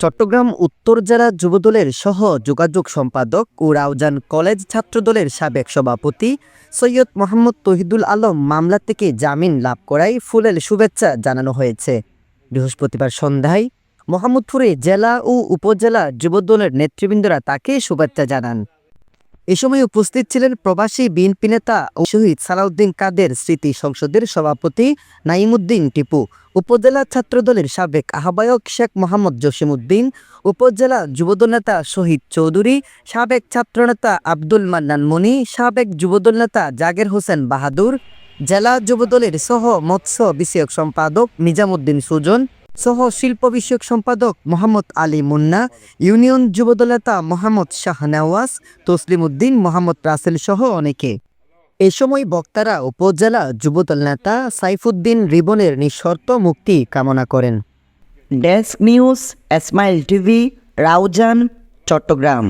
চট্টগ্রাম উত্তর জেলা যুবদলের সহ যোগাযোগ সম্পাদক ও রাউজান কলেজ ছাত্রদলের সাবেক সভাপতি সৈয়দ মোহাম্মদ তহিদুল আলম মামলা থেকে জামিন লাভ করায় ফুলেল শুভেচ্ছা জানানো হয়েছে। বৃহস্পতিবার সন্ধ্যায় মোহাম্মদপুরে জেলা ও উপজেলা যুবদলের নেতৃবৃন্দরা তাকে শুভেচ্ছা জানান। এ সময় উপস্থিত ছিলেন প্রবাসী বিএনপি নেতা ও শহীদ সালাউদ্দিন কাদের স্মৃতি সংসদের সভাপতি নাইমুদ্দিন টিপু, উপজেলা ছাত্রদলের সাবেক আহ্বায়ক শেখ মোহাম্মদ জসিমউদ্দিন, উপজেলা যুবদল নেতা শহীদ চৌধুরী, সাবেক ছাত্রনেতা আব্দুল মান্নান মনি সাবেক যুবদল নেতা জাগের হোসেন বাহাদুর, জেলা যুবদলের সহ মৎস্য বিষয়ক সম্পাদক নিজামুদ্দিন সুজন সহ শিল্প বিষয়ক সম্পাদক মোহাম্মদ আলী মুন্না, ইউনিয়ন যুবদল নেতা মোহাম্মদ শাহ নেওয়াজ, তসলিম উদ্দিন, মোহাম্মদ রাসেল সহ অনেকে। এ সময় বক্তারা উপজেলা যুবদল নেতা সাইফুদ্দিন রিবনের নিঃশর্ত মুক্তি কামনা করেন। Desk news, Esmail TV, Raozan, Chattogram.